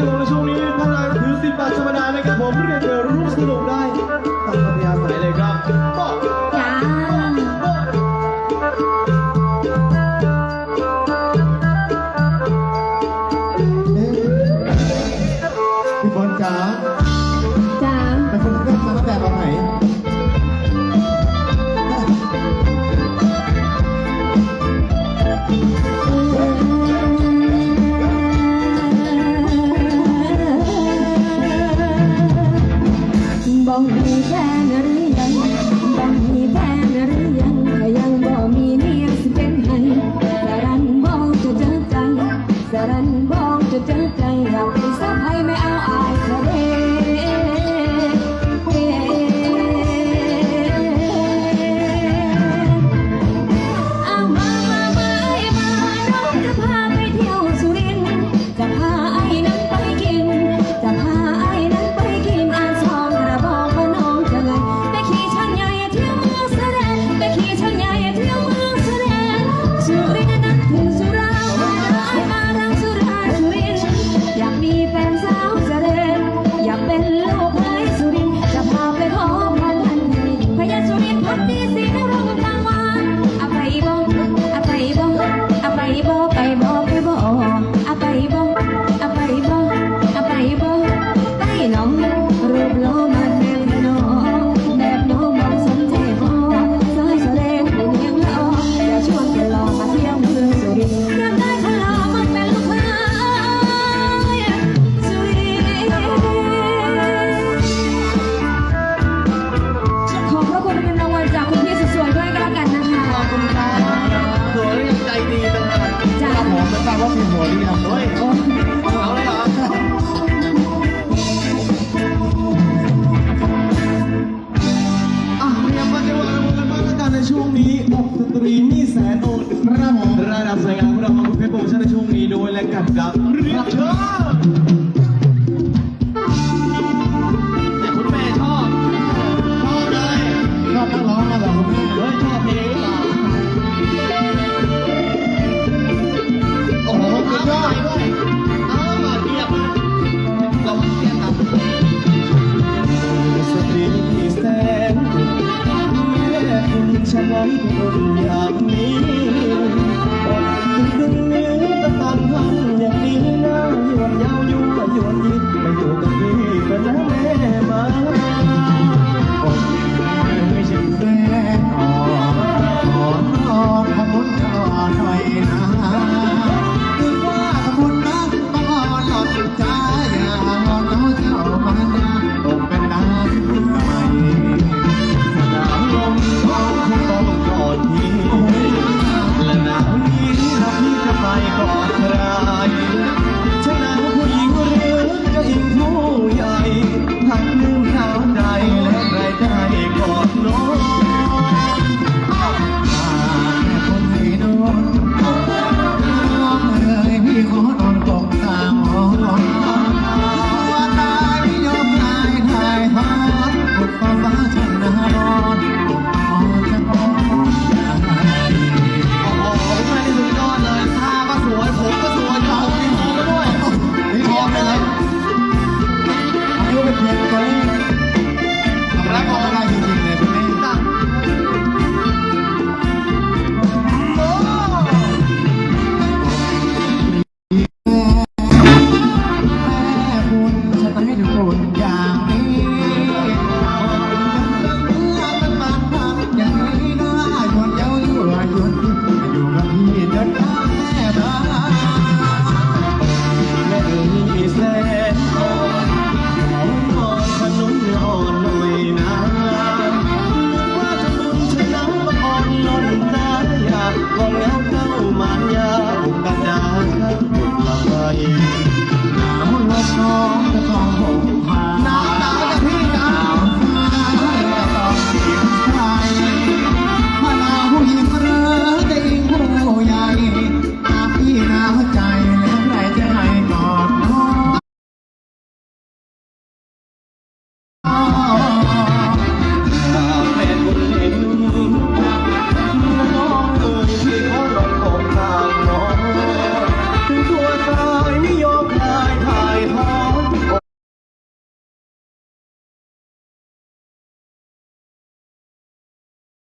ครับผมในช่วงนี้ถ้าเราถือสิบบาทธรรมดานะครับผมเรียนเดี๋ยวร่วสนุกได้ตามพัทยาสายเลยครับบอกจ้า ทราบว่ามีหัวดีนะเฮ้ยเอาเลยเหรอช่วงนี้อกสตรีมีแสนโอดระดับสวยงามของเรามาคุณเพชรโปมชั่นในช่วงนี้โดยและกับกับรับเชิญ Thank you. หนาวลบท้องและท้องผม